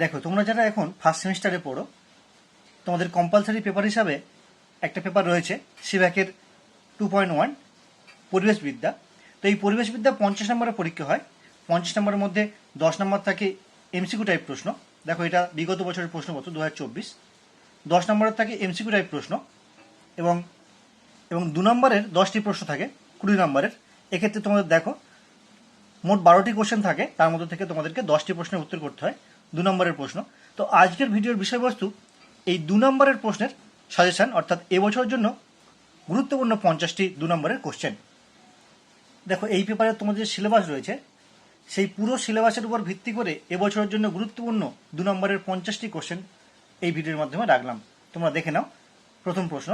দেখো, তোমরা যারা এখন ফার্স্ট সেমিস্টারে পড়ো, তোমাদের কম্পালসারি পেপার হিসাবে একটা পেপার রয়েছে সিভ্যাকের টু পয়েন্ট ওয়ান পরিবেশবিদ্যা। তো এই পরিবেশবিদ্যা পঞ্চাশ নম্বরের পরীক্ষা হয়। পঞ্চাশ নম্বরের মধ্যে দশ নম্বর থাকে এমসিকিউ টাইপ প্রশ্ন। দেখো, এটা বিগত বছরের প্রশ্নপত্র দু হাজার চব্বিশ। দশ নম্বরের থাকে এমসিকিউ টাইপ প্রশ্ন এবং এবং দু নম্বরের দশটি প্রশ্ন থাকে কুড়ি নম্বরের। এক্ষেত্রে তোমাদের দেখো, মোট বারোটি কোশ্চেন থাকে, তার মধ্যে থেকে তোমাদেরকে দশটি প্রশ্নের উত্তর করতে হয়। দু নম্বরের প্রশ্ন। তো আজকের ভিডিওর বিষয়বস্তু, এই দু নম্বরের প্রশ্নের সাজেশন অর্থাৎ এবছরের জন্য গুরুত্বপূর্ণ পঞ্চাশটি দু নম্বরের কোশ্চেন দেখো, এই পেপারে তোমাদের যে সিলেবাস রয়েছে, সেই পুরো সিলেবাসের উপর ভিত্তি করে এবছরের জন্য গুরুত্বপূর্ণ দু নম্বরের পঞ্চাশটি কোশ্চেন এই ভিডিওর মাধ্যমে রাখলাম। তোমরা দেখে নাও। প্রথম প্রশ্ন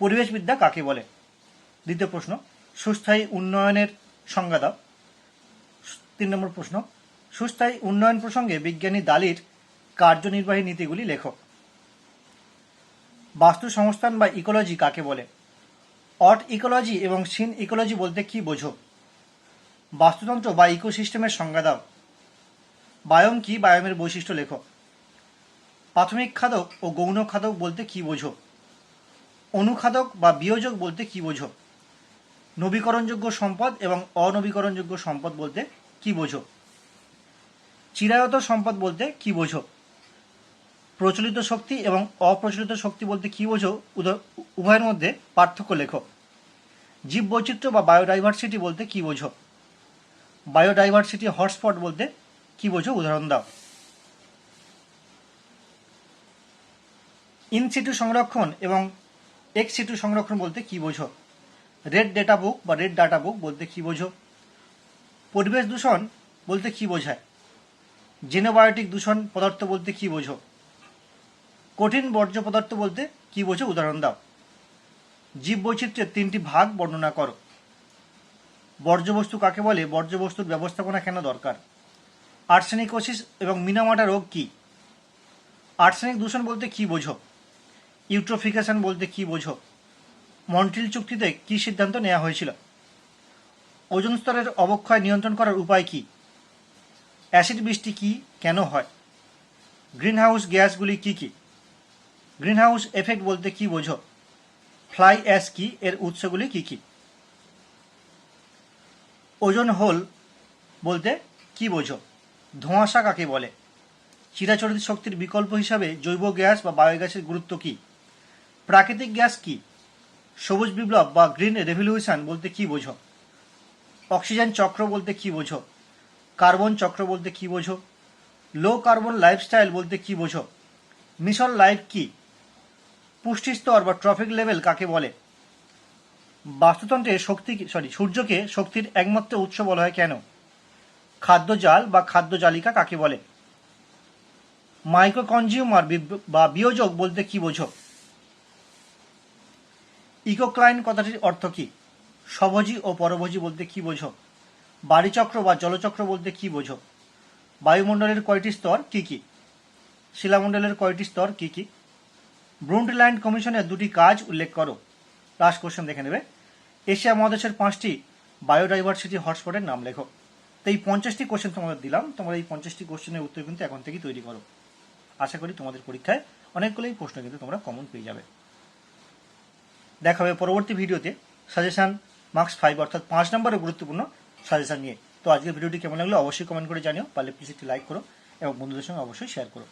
পরিবেশবিদ্যা কাকে বলে? দ্বিতীয় প্রশ্ন, সুস্থায়ী উন্নয়নের সংজ্ঞা দাও। তিন নম্বর প্রশ্ন সুস্থায়ী উন্নয়ন প্রসঙ্গে বিজ্ঞানী দালির কার্যনির্বাহী নীতিগুলি লেখো বাস্তু সংস্থান বা ইকোলজি কাকে বলে? অট ইকোলজি এবং সিন ইকোলজি বলতে কি বোঝো? বাস্তুতন্ত্র বা ইকোসিস্টেমের সংজ্ঞা দাও। বায়ম কি বায়মের বৈশিষ্ট্য লেখো প্রাথমিক খাদক ও গৌণ খাদক বলতে কি বোঝো? অনুখাদক বা বিয়োজক বলতে কি বোঝো? নবীকরণযোগ্য সম্পদ এবং অনবীকরণযোগ্য সম্পদ বলতে কি বোঝো? চিরায়ত সম্পদ বলতে কি বোঝো? প্রচলিত শক্তি এবং অপ্রচলিত শক্তি বলতে কি বোঝো? উভয়ের মধ্যে পার্থক্য লেখো। জীববৈচিত্র্য বা বায়োডাইভার্সিটি বলতে কি বোঝো? বায়োডাইভার্সিটি হটস্পট বলতে কি বোঝো? উদাহরণ দাও। ইন সিটু সংরক্ষণ এবং এক্স সিটু সংরক্ষণ বলতে কি বোঝো? রেড ডেটা বুক বা রেড ডাটা বুক বলতে কি বোঝো? পরিবেশ দূষণ বলতে কি বোঝায়? জেনোবায়োটিক দূষণ পদার্থ বলতে কি বোঝো? কঠিন বর্জ্য পদার্থ বলতে কি বোঝো? উদাহরণ দাও। জীব বৈচিত্র্যের তিনটি ভাগ বর্ণনা করো। বর্জ্যবস্তু কাকে বলে? বর্জ্যবস্তুর ব্যবস্থাপনা কেন দরকার? আর্সেনিকোসিস এবং মিনামাটা রোগ কি? আর্সেনিক দূষণ বলতে কি বোঝো? ইউট্রোফিকেশন বলতে কি বোঝো? মন্ট্রিল চুক্তিতে কি সিদ্ধান্ত নেওয়া হয়েছিল? ওজন স্তরের অবক্ষয় নিয়ন্ত্রণ করার উপায় কি? অ্যাসিড বৃষ্টি কি কেন হয়? গ্রিনহাউস গ্যাসগুলি কি কি? গ্রিনহাউস এফেক্ট বলতে কি বোঝো? ফ্লাই অ্যাস কি? এর উৎসগুলি কি কি? ওজন হোল বলতে কি বোঝো? ধোঁয়াশা কাকে বলে? চিরাচরিত শক্তির বিকল্প হিসাবে জৈব গ্যাস বা বায়োগ্যাসের গুরুত্ব কি? প্রাকৃতিক গ্যাস কি? সবুজ বিপ্লব বা গ্রিন রেভলিউশন বলতে কি বোঝো? অক্সিজেন চক্র বলতে কি বোঝো? কার্বন চক্র বলতে কি বোঝো? লো কার্বন লাইফস্টাইল বলতে কি বোঝো? মিশন লাইফ কি? পুষ্টি স্তর বা ট্রফিক লেভেল কাকে বলে? বাস্তুতন্ত্রে শক্তি সরি সূর্যকে শক্তির একমাত্র উৎস বলা হয় কেন? খাদ্য জাল বা খাদ্য জালিকা কাকে বলে? মাইক্রো কনজিউমার বা বিয়োজক বলতে কি বোঝো? ইকোক্লাইন কথাটির অর্থ কি? স্বভোজী ও পরভোজী বলতে কি বোঝো? বাড়িচক্র বা জলচক্র বলতে কি বোঝো? বায়ুমণ্ডলের কয়টি স্তর কি কি? শিলামণ্ডলের কয়টি স্তর কি কি? ব্রুন্টল্যান্ড কমিশনের দুটি কাজ উল্লেখ করো। লাস্ট কোশ্চেন দেখে নেবে। এশিয়া মহাদেশের পাঁচটি বায়োডাইভার্সিটি হটস্পটের নাম লেখো। তো এই পঞ্চাশটি কোশ্চেন তোমাদের দিলাম। তোমরা এই পঞ্চাশটি কোশ্চেনের উত্তর কিন্তু এখন থেকেই তৈরি করো। আশা করি তোমাদের পরীক্ষায় অনেকগুলোই প্রশ্ন কিন্তু তোমরা কমন পেয়ে যাবে। দেখা হবে পরবর্তী ভিডিওতে সাজেশন মার্কস ফাইভ অর্থাৎ পাঁচ নম্বরের গুরুত্বপূর্ণ সাজেশন নিয়ে। তো আজকের ভিডিওটি কেমন লাগল অবশ্যই কমেন্ট করে জানিও। পারলে প্লিজ একটি লাইক করো এবং বন্ধুদের সঙ্গে অবশ্যই শেয়ার করো।